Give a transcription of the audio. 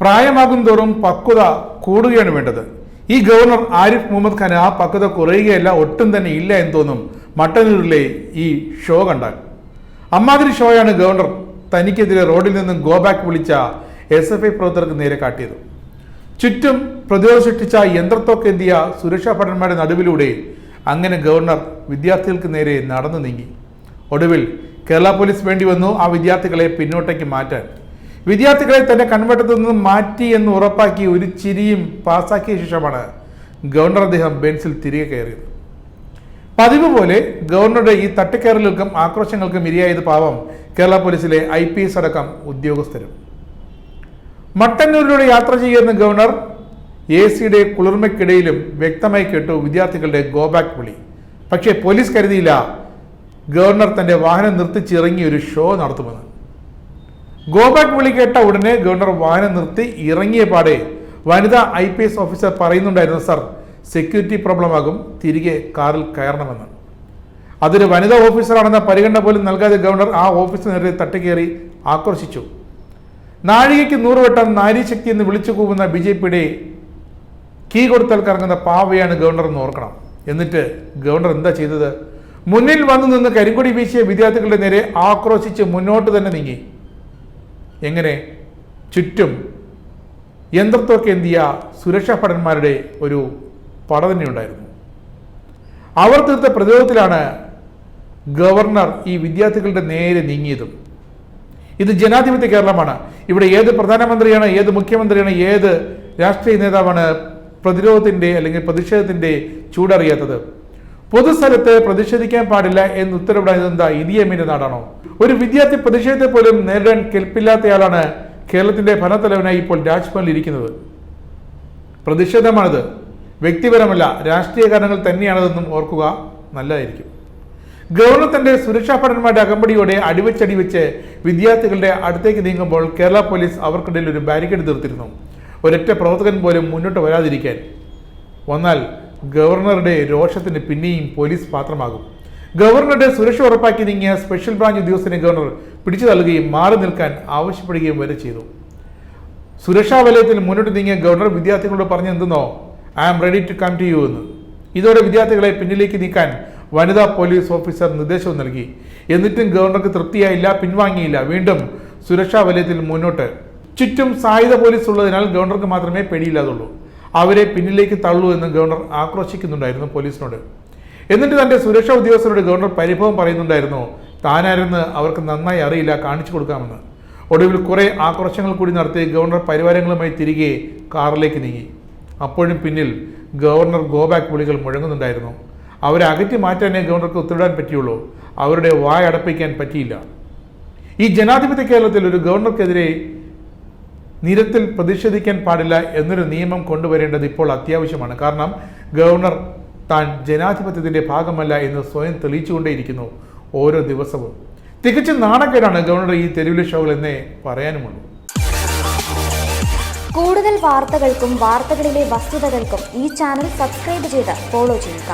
പ്രായമാകും തോറും പക്വത കൂടുകയാണ് വേണ്ടത്. ഈ ഗവർണർ ആരിഫ് മുഹമ്മദ് ഖാൻ ആ പക്വത കുറയുകയല്ല ഒട്ടും തന്നെ ഇല്ല എന്ന് തോന്നും മട്ടന്നൂരിലെ ഈ ഷോ കണ്ടാൽ. അമ്മാതിരി ഷോയാണ് ഗവർണർ തനിക്കെതിരെ റോഡിൽ നിന്നും ഗോ ബാക്ക് വിളിച്ച എസ് എഫ് ഐ പ്രവർത്തകർക്ക് നേരെ കാട്ടിയത്. ചുറ്റും പ്രതിരോധം സൃഷ്ടിച്ച യന്ത്രത്തോക്കെന്തിയ സുരക്ഷാ ഭടന്മാരുടെ നടുവിലൂടെ അങ്ങനെ ഗവർണർ വിദ്യാർത്ഥികൾക്ക് നേരെ നടന്നു നീങ്ങി. ഒടുവിൽ കേരള പോലീസ് വേണ്ടി വന്നു ആ വിദ്യാർത്ഥികളെ പിന്നോട്ടേക്ക് മാറ്റാൻ. വിദ്യാർത്ഥികളെ തന്റെ കൺവെട്ടത്തു നിന്നും മാറ്റി എന്ന് ഉറപ്പാക്കി ഒരു ചിരിയും പാസാക്കിയ ശേഷമാണ് ഗവർണർ അദ്ദേഹം ബെൻസിൽ തിരികെ കയറിയത്. പതിവ് പോലെ ഗവർണറുടെ ഈ തട്ടിക്കയറലുകൾക്കും ആക്രോശങ്ങൾക്കും ഇരയായത് പാവം കേരള പോലീസിലെ ഐ പി എസ് അടക്കം ഉദ്യോഗസ്ഥരും. മട്ടന്നൂരിലൂടെ യാത്ര ചെയ്യുന്ന ഗവർണർ എ സിയുടെ കുളിർമയ്ക്കിടയിലും വ്യക്തമായി കേട്ടു വിദ്യാർത്ഥികളുടെ ഗോ ബാക്ക് വിളി. പക്ഷേ പോലീസ് കരുതിയില്ല ഗവർണർ തന്റെ വാഹനം നിർത്തിച്ചിറങ്ങി ഒരു ഷോ നടത്തുമെന്ന്. ഗോ ബാക്ക് വിളി കേട്ട ഉടനെ ഗവർണർ വാഹനം നിർത്തി ഇറങ്ങിയ പാടെ വനിതാ ഐ പി എസ് ഓഫീസർ പറയുന്നുണ്ടായിരുന്നു സർ സെക്യൂരിറ്റി പ്രോബ്ലം ആകും. തിരികെ കാറിൽ കയറണമെന്ന്. അതൊരു വനിതാ ഓഫീസറാണെന്ന പരിഗണന പോലും നൽകാതെ ഗവർണർ ആ ഓഫീസിന് നേരെ തട്ടിക്കേറി ആക്രോശിച്ചു. നാഴികയ്ക്ക് നൂറുവട്ടം നാരീശക്തി എന്ന് വിളിച്ചു കൂവുന്ന ബി ജെ പിയുടെ കീ കൊടുത്താൽ കറങ്ങുന്ന പാവയാണ് ഗവർണർ എന്ന് ഓർക്കണം. എന്നിട്ട് ഗവർണർ എന്താ ചെയ്തത്? മുന്നിൽ വന്നു നിന്ന് കരിങ്കൊടി വീശിയ വിദ്യാർത്ഥികളുടെ നേരെ ആക്രോശിച്ച് മുന്നോട്ട് തന്നെ നീങ്ങി. എങ്ങനെ? ചുറ്റും. യന്ത്രത്തൊക്കെ എന്തിയ സുരക്ഷാ ഭടന്മാരുടെ ഒരു പട തന്നെ ഉണ്ടായിരുന്നു. അവർ തീർത്ത പ്രതിരോധത്തിലാണ് ഗവർണർ ഈ വിദ്യാർത്ഥികളുടെ നേരെ നീങ്ങിയതും. ഇത് ജനാധിപത്യ കേരളമാണ്. ഇവിടെ ഏത് പ്രധാനമന്ത്രിയാണ് ഏത് മുഖ്യമന്ത്രിയാണ് ഏത് രാഷ്ട്രീയ നേതാവാണ് പ്രതിരോധത്തിന്റെ അല്ലെങ്കിൽ പ്രതിഷേധത്തിന്റെ ചൂടറിയാത്തത്? പൊതുസ്ഥലത്ത് പ്രതിഷേധിക്കാൻ പാടില്ല എന്ന് ഉത്തരവിടാൻ എന്താ ഇഡിയമ്മിന്റെ നാടാണോ? ഒരു വിദ്യാർത്ഥി പ്രതിഷേധത്തെ പോലും നേരിടാൻ കെൽപ്പില്ലാത്തയാളാണ് കേരളത്തിന്റെ ഭരണത്തലവനായി ഇപ്പോൾ രാജ്ഭവനിൽ ഇരിക്കുന്നത്. പ്രതിഷേധമാണിത്. വ്യക്തിപരമല്ല രാഷ്ട്രീയ കാരണങ്ങൾ തന്നെയാണതെന്നും ഓർക്കുക നല്ലതായിരിക്കും. ഗവർണർ തന്റെ സുരക്ഷാ ഭടന്മാരുടെ അകമ്പടിയോടെ അടിവച്ചടി വെച്ച് വിദ്യാർത്ഥികളുടെ അടുത്തേക്ക് നീങ്ങുമ്പോൾ കേരള പോലീസ് അവർക്കിടയിൽ ഒരു ബാരിക്കേഡ് തീർത്തിരുന്നു. ഒരൊറ്റ പ്രവർത്തകൻ പോലും മുന്നോട്ട് വരാതിരിക്കാൻ. വന്നാൽ ഗവർണറുടെ രോഷത്തിന് പിന്നെയും പോലീസ് പാത്രമാകും. ഗവർണറുടെ സുരക്ഷ ഉറപ്പാക്കി നീങ്ങിയ സ്പെഷ്യൽ ബ്രാഞ്ച് ഉദ്യോഗസ്ഥനെ ഗവർണർ പിടിച്ചു തള്ളുകയും മാറി നിൽക്കാൻ ആവശ്യപ്പെടുകയും വരെ ചെയ്തു. സുരക്ഷാ വലയത്തിൽ മുന്നോട്ട് നീങ്ങിയ ഗവർണർ വിദ്യാർത്ഥികളോട് പറഞ്ഞു എന്തെന്നോ I am ready to come to you എന്ന്. ഇതോടെ വിദ്യാർത്ഥികളെ പിന്നിലേക്ക് നീക്കാൻ വനിതാ പോലീസ് ഓഫീസർ നിർദ്ദേശവും നൽകി. എന്നിട്ടും ഗവർണർക്ക് തൃപ്തിയായില്ല പിൻവാങ്ങിയില്ല. വീണ്ടും സുരക്ഷാ വലയത്തിൽ മുന്നോട്ട്. ചുറ്റും സായുധ പോലീസ് ഉള്ളതിനാൽ ഗവർണർക്ക് മാത്രമേ പേടിയില്ലാതുള്ളൂ. അവരെ പിന്നിലേക്ക് തള്ളൂ എന്ന് ഗവർണർ ആക്രോശിക്കുന്നുണ്ടായിരുന്നു പോലീസിനോട്. എന്നിട്ട് തന്റെ സുരക്ഷാ ഉദ്യോഗസ്ഥരോട് ഗവർണർ പരിഭവം പറയുന്നുണ്ടായിരുന്നു താനാരെന്ന് അവർക്ക് നന്നായി അറിയില്ല കാണിച്ചു കൊടുക്കാമെന്ന്. ഒടുവിൽ കുറേ ആക്രോശങ്ങൾ കൂടി നടത്തി ഗവർണർ പരിവാരങ്ങളുമായി തിരികെ കാറിലേക്ക് നീങ്ങി. അപ്പോഴും പിന്നിൽ ഗവർണർ ഗോ ബാക്ക് വിളികൾ മുഴങ്ങുന്നുണ്ടായിരുന്നു. അവരെ അകറ്റി മാറ്റാനേ ഗവർണർക്ക് ഉത്തരവിടാൻ പറ്റിയുള്ളൂ. അവരുടെ വായ അടപ്പിക്കാൻ പറ്റിയില്ല. ഈ ജനാധിപത്യ കേരളത്തിൽ ഒരു ഗവർണർക്കെതിരെ നിരത്തിൽ പ്രതിഷേധിക്കാൻ പാടില്ല എന്നൊരു നിയമം കൊണ്ടുവരേണ്ടത് ഇപ്പോൾ അത്യാവശ്യമാണ്. കാരണം ഗവർണർ താൻ ജനാധിപത്യത്തിന്റെ ഭാഗമല്ല എന്ന് സ്വയം തെളിയിച്ചുകൊണ്ടേയിരിക്കുന്നു ഓരോ ദിവസവും. തികച്ചും നാണക്കേടാണ് ഗവർണർ ഈ തെരുവിലെ ഷോകൾ എന്നേ പറയാനുമുള്ളൂ. കൂടുതൽ വാർത്തകൾക്കും വാർത്തകളിലെ വസ്തുതകൾക്കും ഈ ചാനൽ സബ്സ്ക്രൈബ് ചെയ്ത് ഫോളോ ചെയ്യുക.